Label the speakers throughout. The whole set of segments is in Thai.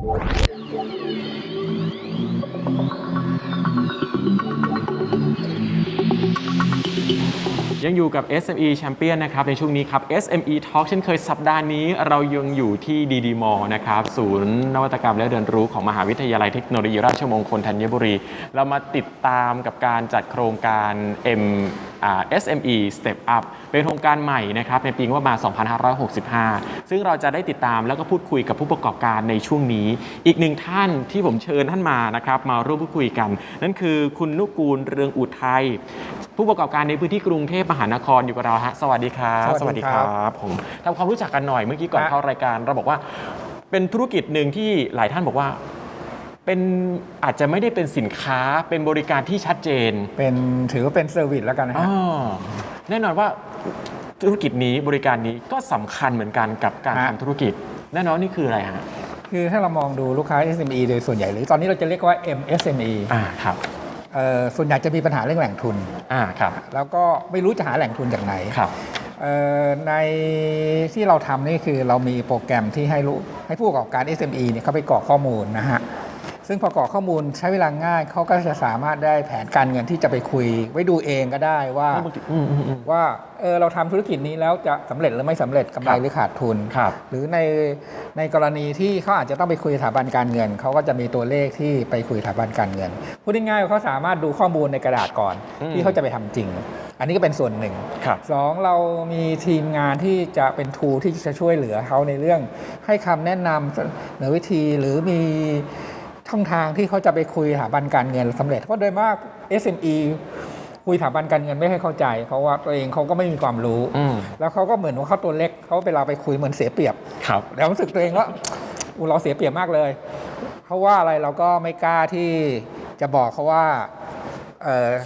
Speaker 1: ยังอยู่กับ SME Champion นะครับ ในช่วงนี้ครับ SME Talk เช่นเคยสัปดาห์นี้ เรายังอยู่ที่ดีดีมอนะครับ ศูนย์นวัตกรรมและเรียนรู้ของมหาวิทยาลัยเทคโนโลยีราชมงคลธัญบุรี เรามาติดตามกับการจัดโครงการ M SME Step Up เป็นโครงการใหม่นะครับในปีงบประมาณ 2565 ซึ่งเราจะได้ติดตามแล้วก็พูดคุยกับผู้ประกอบการในช่วงนี้ อีกหนึ่งท่านที่ผมเชิญท่านมานะครับมาร่วมพูดคุยกัน นั่นคือคุณนุกูลเรืองอุทัยผู้ประกอบการในพื้นที่กรุงเทพมหานครอยู่กับเราฮะสวัสดีครับ
Speaker 2: สวัสดีครับ
Speaker 1: บผมทำความรู้จักกันหน่อยเมื่อกี้ก่อน
Speaker 2: ฮะ
Speaker 1: เข้ารายการ เราบอกว่าเป็นธุรกิจหนึ่งที่หลายท่านบอกว่า เป็นอาจจะไม่ได้เป็นสินค้าเป็นบริการที่ชัดเจน
Speaker 2: เป็นถือว่าเป็นเซอร์วิสแล้วกันนะ
Speaker 1: อ๋
Speaker 2: ฮะ
Speaker 1: อแน่นอนว่าธุรกิจนี้บริการนี้ก็สำคัญเหมือนกันกับการ
Speaker 2: ฮะ
Speaker 1: ทำธุรกิจ แน่นอนนี่คืออะไรฮะ
Speaker 2: คือถ้าเรามองดูลูกค้า SME โดยส่วนใหญ่หรือตอนนี้เราจะเรียกว่า MSME
Speaker 1: อ่าครับ
Speaker 2: เอ่อส่วนใหญ่จะมีปัญหาเรื่องแหล่งทุน
Speaker 1: อ่าครับ
Speaker 2: แล้วก็ไม่รู้จะหาแหล่งทุนจากไหน
Speaker 1: ครับ
Speaker 2: เอ่อในที่เราทำนี่คือเรามีโปรแกรมที่ให้รู้ให้ผู้ประกอบการ SME เนี่ยเขาไปกรอกข้อมูลนะฮะ ซึ่งพอกรอกข้อมูลใช้เวลาง่ายเขาก็จะสามารถได้แผนการเงินที่จะไปคุย ไว้ดูเองก็ได้ว่า
Speaker 1: อืมอืมอืม
Speaker 2: ว่าเออเราทำธุรกิจนี้แล้วจะสำเร็จหรือไม่สำเร็จกำไร
Speaker 1: ครับ
Speaker 2: หรือขาดทุน
Speaker 1: ครับ
Speaker 2: หรือในในกรณีที่เขาอาจจะต้องไปคุยสถาบันการเงินเขาก็จะมีตัวเลขที่ไปคุยสถาบันการเงินพูดง่ายๆว่าเขาสามารถดูข้อมูลในกระดาษก่อน
Speaker 1: อืม
Speaker 2: ที่เขาจะไปทำจริง อันนี้ก็เป็นส่วนหนึ่ง
Speaker 1: ครับ
Speaker 2: สองเรามีทีมงานที่จะเป็นทูที่จะช่วยเหลือเขาในเรื่องให้คำแนะนำเสนอวิธีหรือมี ช่องทางที่เขาจะไปคุยสถาบันการเงินสำเร็จเพราะโดยมาก SME คุยสถาบันการเงินไม่ให้เข้าใจ เพราะว่าตัวเองเขาก็ไม่มีความรู้
Speaker 1: อืม
Speaker 2: แล้วเขาก็เหมือนว่าเขาตัวเล็กเขาเวลาไปคุยเหมือนเสียเปรียบ
Speaker 1: ครับ
Speaker 2: แล้วรู้สึกตัวเองว่าอูเราเสียเปรียบมากเลย เพราะว่าอะไรเราก็ไม่กล้าที่จะบอกเขาว่าเอ่อ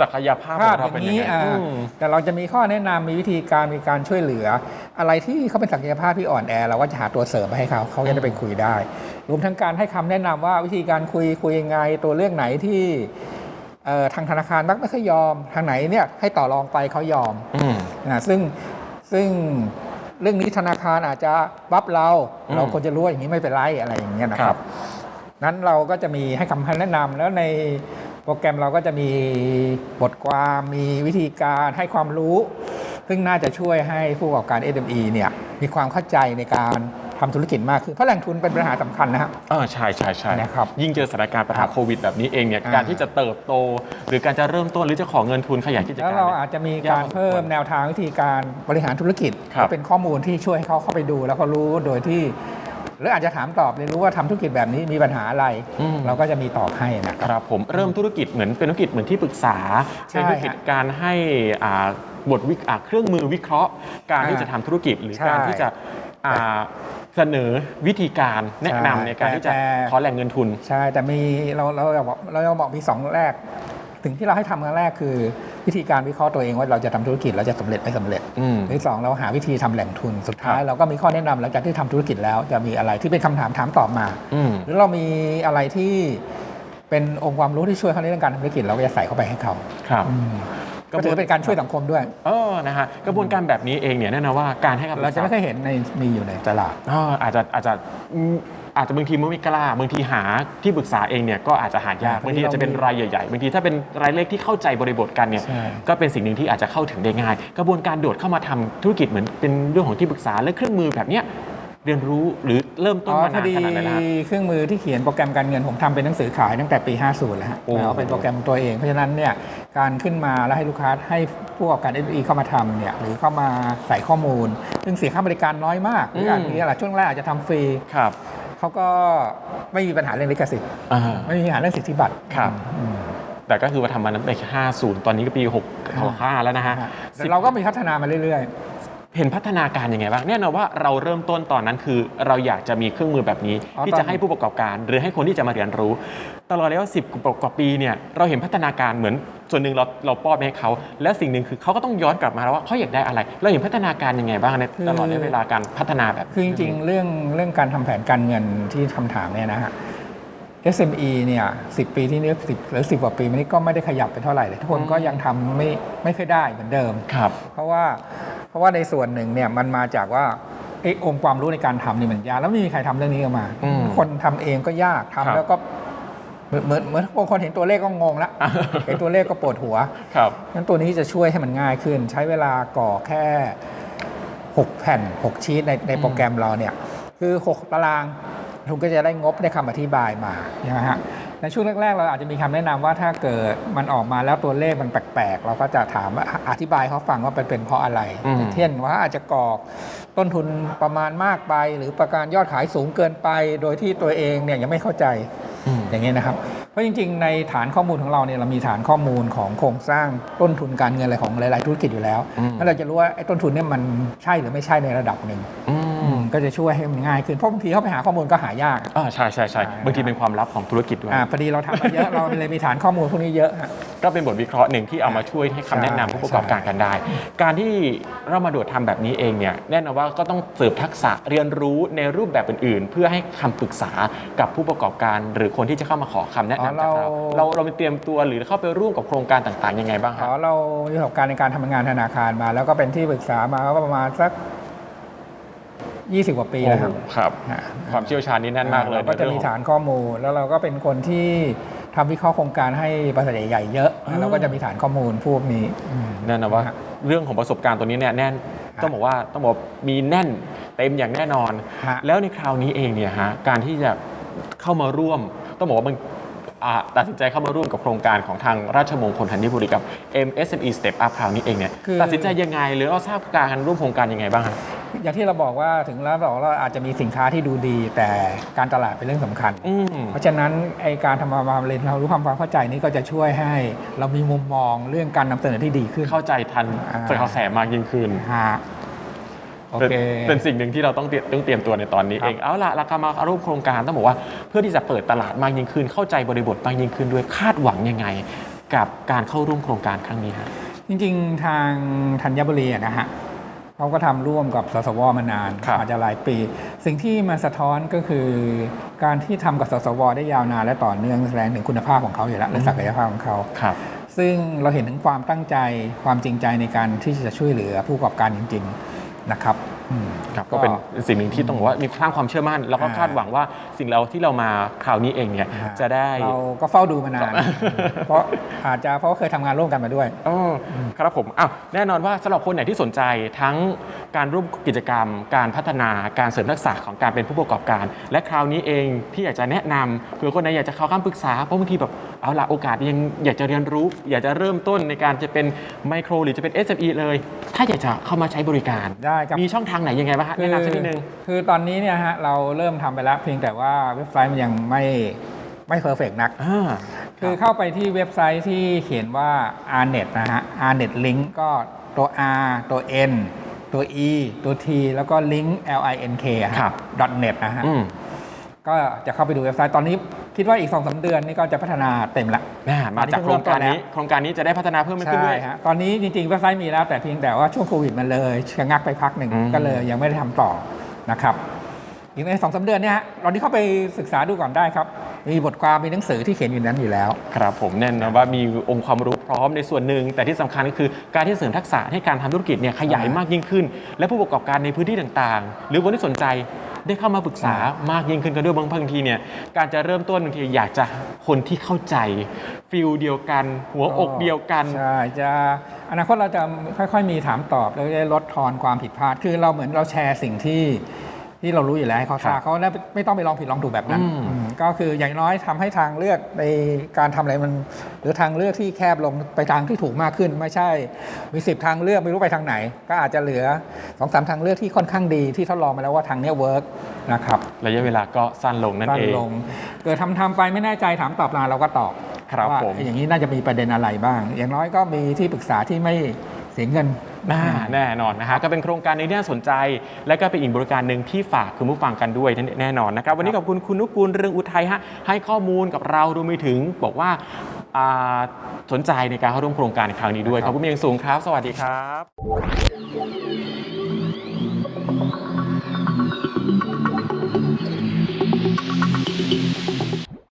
Speaker 1: ศักยภาพ
Speaker 2: ภา
Speaker 1: ข
Speaker 2: พ
Speaker 1: องเรา
Speaker 2: อ
Speaker 1: เป็น
Speaker 2: ย่าง
Speaker 1: ยัง
Speaker 2: นี้
Speaker 1: ไง
Speaker 2: อ่า
Speaker 1: อืม
Speaker 2: แต่เราจะมีข้อแนะนำมีวิธีการมีการช่วยเหลือ อะไรที่เขาเป็นศักยภาพที่อ่อนแอเราก็จะหาตัวเสริมไปให้เขาเขาจะได้ไปคุยได้ รวมทั้งการให้คำแนะนำว่าวิธีการคุยคุยยังไงตัวเรื่องไหนที่เอ่อทางธนาคารมักไม่ค่อยยอม ทางไหนเนี่ยให้ต่อรองไปเขายอม
Speaker 1: อืม
Speaker 2: นะซึ่งซึ่งเรื่องนี้ธนาคารอาจจะบัฟเรา
Speaker 1: อืม
Speaker 2: เราควรจะรู้ว่าอย่างนี้ไม่เป็นไรอะไรอย่างเงี้ยนะค
Speaker 1: ครั
Speaker 2: รับบนั้นเราก็จะมีให้คำแนะนำแล้วใน โปรแกรมเราก็จะมีบทความมีวิธีการให้ความรู้ ซึ่งน่าจะช่วยให้ผู้ประกอบการ SME เนี่ยมีความเข้าใจในการทำธุรกิจมากขึ้นเพราะแหล่งทุนเป็นปัญหาสำคัญนะครับ
Speaker 1: เออใช่ใช่ใช่
Speaker 2: นะครับ
Speaker 1: ยิ่งเจอสถานการณ์ปัญหา
Speaker 2: ครับ
Speaker 1: โควิดแบบนี้เองเนี่ย
Speaker 2: อ่า
Speaker 1: การที่จะเติบโต หรือการจะเริ่มต้นหรือจะขอเงินทุนขยายกิจ
Speaker 2: แล้ว
Speaker 1: การ
Speaker 2: เรา
Speaker 1: นี่ย
Speaker 2: อาจจะมี
Speaker 1: ยาก
Speaker 2: การ
Speaker 1: พอสมควร
Speaker 2: เพิ่มแนวทางวิธีการบริหารธุรกิจ
Speaker 1: ครับ
Speaker 2: เป็นข้อมูลที่ช่วยให้เขาเข้าไปดู แล้วก็รู้โดยที่ หรืออาจจะถามตอบเรียนรู้ว่าทำธุรกิจแบบนี้มีปัญหาอะไร
Speaker 1: อืม
Speaker 2: เราก็จะมีตอบให้นะค
Speaker 1: ครับรับผมเริ่มธุรกิจเหมือนเป็นธุรกิจเหมือนที่ปรึกษา
Speaker 2: ใช่
Speaker 1: เป็นธุรกิจการให้อ่าบทวิอ่าเครื่องมือวิเคราะห์ การที่
Speaker 2: อ่า
Speaker 1: จะทำธุรกิจหรือ
Speaker 2: ใช่
Speaker 1: การที่จะอ่าเสนอวิธีการแนะนำ
Speaker 2: ใช่
Speaker 1: ในการที่จะ
Speaker 2: แต่
Speaker 1: ขอแหล่งเงินทุน
Speaker 2: ใช่ แต่มีเราเราเราบอกเราเราบอกมีสองแรก ถึงที่เราให้ทำครั้งแรกคือ วิธีการวิเคราะห์ตัวเองว่าเราจะทำธุรกิจเราจะสำเร็จไม่สำเร็จ
Speaker 1: อืม
Speaker 2: หรือสองเราหาวิธีทำแหล่งทุนสุดท้าย
Speaker 1: ครับ
Speaker 2: เราก็มีข้อแนะนำหลังจากที่ทำธุรกิจแล้วจะมีอะไรที่เป็นคำถามถามตอบมา
Speaker 1: อืม
Speaker 2: หรือเรามีอะไรที่เป็นองค์ความรู้ที่ช่วยเขาในเรื่องการทำธุรกิจเราก็จะใส่เข้าไปให้เขา
Speaker 1: ครับ
Speaker 2: อืมก็ถือเป็นการช่วยสังคมด้วย
Speaker 1: เออนะฮะกระบวนการแบบนี้เองเนี่ยแน่นอนว่าการให้คำปรึ
Speaker 2: เรา
Speaker 1: ก
Speaker 2: จะ
Speaker 1: ษา
Speaker 2: ไม่เคยเห็นในมีอยู่ในตลาด
Speaker 1: อ่าอาจจะอาจจะอืม อาจจะบางทีมันไม่กล้าบางทีหาที่ปรึกษาเองเนี่ยก็อาจจะหายาก
Speaker 2: อ่า
Speaker 1: บางทีอาจจะเป็นรายใหญ่ๆบางทีถ้าเป็นรายเล็กที่เข้าใจบริบทกันเนี่ย
Speaker 2: ใช่
Speaker 1: ก็เป็นสิ่งหนึ่งที่อาจจะเข้าถึงได้ง่าย กระบวนการโดดเข้ามาทำธุรกิจเหมือนเป็นเรื่องของที่ปรึกษาและเครื่องมือแบบเนี้ยเรียนรู้หรือเริ่มต้น
Speaker 2: อ๋อ
Speaker 1: มา
Speaker 2: พ
Speaker 1: นา
Speaker 2: อนดี
Speaker 1: ขนาดไหนแล้วฮะ
Speaker 2: เครื่องมือที่เขียนโปรแกรมการเงินผมทำเป็นหนังสือขายตั้งแต่ปี 50 แล้วฮะ
Speaker 1: โอ้
Speaker 2: เอาเป็นโปรแกรมตัวเองเพราะฉะนั้นเนี่ยการขึ้นมาแล้วให้ลูกค้าให้ผู้ประกอบการ SME เข้ามาทำเนี่ยหรือเข้ามาใส่ข้อมูล ซึ่งเสียค่าบริการน้อยมากหรืออาจมีอะไรช่วงแรกอาจจะทำฟรี
Speaker 1: ครับ
Speaker 2: เขาก็ไม่มีปัญหาเรื่องลิขสิทธิ์
Speaker 1: อ่า
Speaker 2: ไม่มีปัญหาเรื่องสิทธิบัตร
Speaker 1: ครับ
Speaker 2: อืม
Speaker 1: แต่ก็คือว่าทำมานั้นใน50 ตอนนี้ก็ปี6 65แล้วนะฮะ
Speaker 2: แต่เราก็มีพัฒนามาเรื่อย
Speaker 1: เห็นพัฒนาการยังไงบ้างแน่นอนว่าเราเริ่มต้นตอนนั้นคือ เราอยากจะมีเครื่องมือแบบนี้
Speaker 2: อ๋อ
Speaker 1: ที่
Speaker 2: ตอน
Speaker 1: จะให้ผู้ประกอบการ หรือให้คนที่จะมาเรียนรู้ ตลอดระยะสิบกว่าปีเนี่ยเราเห็นพัฒนาการเหมือน ส่วนหนึ่งเราเราป้อนไปให้เขา และสิ่งหนึ่งคือเขาก็ต้องย้อนกลับมาแล้วว่าเขาอยากได้อะไร เราเห็นพัฒนาการยังไงบ้างในตลอดระยะเวลาการพัฒนาแบบ
Speaker 2: ๆคือจริงๆ เรื่องเรื่องการทำแผนการเงินที่คำถามเนี่ยนะฮะ SME เนี่ยสิปีที่นี้สิหรือสิกว่าปีมานี้ก็ไม่ได้ขยับไปเท่าไหร่เลยทุกคนก็ยังทำไม่ไม่ค่อยได้เหมือนเดิม
Speaker 1: ครับ
Speaker 2: เพราะว่าเพราะว่าในส่วนหนึ่งเนี่ยมันมาจากว่าไอ้องค์ความรู้ในการทำนี่มันยากแล้วไม่มีใครทำเรื่องนี้ออกมา
Speaker 1: อืม
Speaker 2: คนทำเองก็ยากทำ
Speaker 1: ครับ
Speaker 2: แล้วก็ เหมือนเหมือนเหมือนบางคนเห็นตัวเลขก็งงละเห็นตัวเลขก็ปวดหัว
Speaker 1: ครับ
Speaker 2: งั้นตัวนี้จะช่วยให้มันง่ายขึ้น ใช้เวลาก่อแค่ 6 แผ่น 6 ชีตในในโปรแกรมเราเนี่ยคือ 6 ตารางคุณก็จะได้งบได้คำอธิบายมาใช่ไหมฮะ ในช่วงแรกๆ เราอาจจะมีคำแนะนำว่าถ้าเกิดมันออกมาแล้วตัวเลขมันแปลกๆ เราก็จะถามว่าอธิบายเขาฟังว่าเป็นเป็นเพราะอะไร
Speaker 1: อืม
Speaker 2: เช่นว่าอาจจะกรอกต้นทุนประมาณมากไป หรือประการยอดขายสูงเกินไป โดยที่ตัวเองเนี่ยยังไม่เข้าใจ
Speaker 1: อืม
Speaker 2: อย่างนี้ยนะครับเพราะจริงๆ ในฐานข้อมูลของเราเนี่ยเรามีฐานข้อมูลของโครงสร้างต้นทุนการเงินอะไรของหลายๆธุรกิจอยู่แล้ว
Speaker 1: อืม
Speaker 2: แล้วเราจะรู้ว่าไอ้ต้นทุนเนี่ยมันใช่หรือไม่ใช่ในระดับหนึ่ง
Speaker 1: อืม
Speaker 2: ก็จะช่วยให้มันง่ายขึ้นเพราะบางทีเข้าไปหาข้อมูลก็หายาก
Speaker 1: อ่าใช่ใช่ใช่
Speaker 2: ใช่
Speaker 1: บางทีเป็นความลับของธุรกิจด้วย
Speaker 2: อ่าพอดีเราทำมาเยอะ เราเลยมีฐานข้อมูลพวกนี้เยอะฮะ
Speaker 1: ก็เป็นบทวิเคราะห์หนึ่งที่เอามาช่วยให้คำแนะนำ
Speaker 2: ใช่
Speaker 1: ผู้ประกอบการกันได้ การที่เรามาโดดทำแบบนี้เองเนี่ยแน่นอนว่าก็ต้องเสริมทักษะเรียนรู้ในรูปแบบอื่นๆ เพื่อให้คำปรึกษากับผู้ประกอบการ หรือคนที่จะเข้ามาขอคำแนะนำจากเราเรา เราไปเตรียมตัวหรือเข้าไปร่วมกับโครงการต่างๆยังไงบ้างค
Speaker 2: อ๋
Speaker 1: รั
Speaker 2: อบเรามีประสบการณ์ในการทำงานธนาคารมา แล้วก็เป็นที่ปรึกษามาก็ประมาณสัก 20 กว่าปีแล้วครับ
Speaker 1: ครับ
Speaker 2: ฮะ
Speaker 1: ความเชี่ยวชาญนี่แน่นมากเลย
Speaker 2: รก็จะมีฐานข้อมูล แล้วเราก็เป็นคนที่ทำวิเคราะห์โครงการให้บริษัทใหญ่ๆเยอะเราก็จะมีฐานข้อมูลพวกนี้อืม
Speaker 1: แน่นอนว่า
Speaker 2: ฮะ
Speaker 1: เรื่องของประสบการณ์ตัวนี้เนี่ยแน่น
Speaker 2: ฮะ
Speaker 1: ต้องบอกว่าต้องบอกมีแน่นเต็มอย่างแน่นอน
Speaker 2: ฮะ
Speaker 1: แล้วในคราวนี้เองเนี่ยฮะการที่จะเข้ามาร่วม ต้องบอกว่ามันอ่าตัดสินใจเข้ามาร่วมกับโครงการของทางราชมงคลธัญบุรีกับ MSME Step Up คราวนี้เองเนี่ย
Speaker 2: คือ
Speaker 1: ตัดสินใจยังไง หรือเราทราบการร่วมโครงการยังไงบ้างครับ
Speaker 2: อย่างที่เราบอกว่าถึงแล้วเราเราอาจจะมีสินค้าที่ดูดี แต่การตลาดเป็นเรื่องสำคัญ
Speaker 1: อืม
Speaker 2: เพราะฉะนั้นไอการทำมาเรียนเรารู้ความความเข้าใจนี้ก็จะช่วยให้เรามีมุมมองเรื่องการนำเสนอที่ดีขึ้น
Speaker 1: เข้าใจทัน
Speaker 2: อ่า
Speaker 1: ใส่ข้อแสมากยิ่งขึ้น
Speaker 2: ฮะโอ
Speaker 1: เป็น
Speaker 2: เค
Speaker 1: เป็นสิ่งหนึ่งที่เราต้องเตรียมต้องเตรียมตัวในตอนนี้
Speaker 2: ครับ
Speaker 1: เองเอาละเราก็มาร่วมโครงการต้องบอกว่าเพื่อที่จะเปิดตลาดมากยิ่งขึ้น เข้าใจบริบทมากยิ่งขึ้นด้วยคาดหวังยังไง กับการเข้าร่วมโครงการครั้งนี้ฮะ
Speaker 2: จริงๆ ทางธัญบุรีอะนะฮะ เขาก็ทำร่วมกับสสวมานาน
Speaker 1: ครับ
Speaker 2: อาจจะหลายปี สิ่งที่มาสะท้อนก็คือ การที่ทำกับสสวได้ยาวนานและต่อเนื่องแสดงถึงคุณภาพของเขาอยู่แล้วและศักยภาพของเขา
Speaker 1: ครับ
Speaker 2: ซึ่งเราเห็นถึงความตั้งใจความจริงใจในการที่จะช่วยเหลือผู้ประกอบการจริง ๆ นะครับอืม
Speaker 1: ครับก็เป็นสิ่งหนึ่งที่ต้องบอกว่ามีสร้างความเชื่อมั่น แล้วก็
Speaker 2: อ่า
Speaker 1: คาดหวังว่าสิ่งเราที่เรามาคราวนี้เองเนี่ย
Speaker 2: ฮะ
Speaker 1: จะได้
Speaker 2: เราก็เฝ้าดูมานาน เพราะอาจจะเพราะว่าเคยทำงานร่วมกันมาด้วย
Speaker 1: อ๋อครับผมอ้าวแน่นอนว่าสำหรับคนไหนที่สนใจทั้ง การร่วมกิจกรรม การพัฒนาการเสริมทักษะของการเป็นผู้ประกอบการ และคราวนี้เองพี่อยากจะแนะนำเผื่อคนไหนอยากจะเข้าคำปรึกษาเพราะบางทีแบบเอาละโอกาสยังอยากจะเรียนรู้ อยากจะเริ่มต้นในการจะเป็นไมโครหรือจะเป็น SME เลย ถ้าอยากจะเข้ามาใช้บริการ
Speaker 2: ได้ครับ
Speaker 1: มีช่องทางไหนยังไงบ้างฮะแนะนำสักนิดนึง
Speaker 2: คือตอนนี้เนี่ยฮะเราเริ่มทำไปแล้วเพียงแต่ว่าเว็บไซต์มันยังไม่ไม่เพอร์เฟกนัก
Speaker 1: อ่า
Speaker 2: คือเข้าไปที่เว็บไซต์ที่เขียนว่า rnet นะฮะ rnet link ก็ตัว r ตัว n ตัว e ตัว t แล้วก็ link l i n k อะฮะ
Speaker 1: ครับ
Speaker 2: .net นะฮะ
Speaker 1: อืม
Speaker 2: ก็จะเข้าไปดูเว็บไซต์ตอนนี้คิดว่าอีก2อสเดือนนี่ก็จะพัฒนาเต็มละ
Speaker 1: น่ามาจากโครงการนี้ โครงการนี้จะได้พัฒนาเพิ่มมากขึ้น
Speaker 2: ใช่
Speaker 1: ด้วย
Speaker 2: ฮะ ตอนนี้จริงๆเว็บไซต์มีแล้วแต่เพียงแต่ว่าช่วงโควิดมันเลยชะงักไปพักหนึ่ง
Speaker 1: อืม
Speaker 2: ก็เลยยังไม่ได้ทำต่อนะครับอีกในสองสาเดือนเนี่ยฮะตอนนี้เข้าไปศึกษาดูก่อนได้ครับ มีบทความมีหนังสือที่เขียนอยู่นั้นอยู่แล้ว
Speaker 1: ครับผมแน่นอนว่ามีองค์ความรู้พร้อมในส่วนหนึ่ง แต่ที่สำคัญก็คือการที่เสริมทักษะให้การทำธุรกิจเนี่ยขยาย
Speaker 2: อ่าม
Speaker 1: มากยิ่งขึ้น และผู้ประกอบการในพื้นที่ต่างๆ หรือคนที่สนใจได้เข้ามาปรึกษามากยิ่งขึ้นกันด้วยบางบางทีเนี่ยการจะเริ่มต้นบางทีอยากจะคนที่เข้าใจฟิลเดียวกัน หัวอกเดียวกัน
Speaker 2: ใช่จะอนาคตเราจะค่อย ๆ มีถามตอบแล้วจะลดทอนความผิดพลาด คือเราเหมือนเราแชร์สิ่งที่ที่เรารู้อยู่แล้วให้เขาทรา
Speaker 1: ครับบ
Speaker 2: เขาได้ไม่ต้องไปลองผิดลองถูกแบบนั้น
Speaker 1: อืม
Speaker 2: อืม ก็คืออย่างน้อยทำให้ทางเลือกในการทำอะไรมัน หรือทางเลือกที่แคบลงไปทางที่ถูกมากขึ้น ไม่ใช่มีสิบทางเลือกไม่รู้ไปทางไหน ก็อาจจะเหลือสองสามทางเลือกที่ค่อนข้างดีที่ทดลองมาแล้วว่าทางเนี้เวิร์กนะครับ
Speaker 1: ระยะเวลาก็สั้นลงนั่น
Speaker 2: สั้น
Speaker 1: เอง
Speaker 2: ลงเกิดทำทำไปไม่แน่ใจถามตอบมาเราก็ตอบ
Speaker 1: ครับ
Speaker 2: ว่า
Speaker 1: ผม
Speaker 2: อย่างนี้น่าจะมีประเด็นอะไรบ้าง อย่างน้อยก็มีที่ปรึกษาที่ไม่ เสียเงิน
Speaker 1: น่าแน่นอนนะฮะก็เป็นโครงการหนึงที่น่าสนใจ และก็เป็นอีกบริการหนึ่งที่ฝากคุณผู้ฟังกันด้วยแน่นอนนะครับ วันนี้ขอบคุณคุณนุกูลเรืองอุทัยฮะให้ข้อมูลกับเรารวมไปถึงบอกว่าอ่าสนใจในการเข้าร่วมโครงการในครั้งนี้ด้วยขอบคุณเป็นอย่างสูงครับ สวัสดีครับ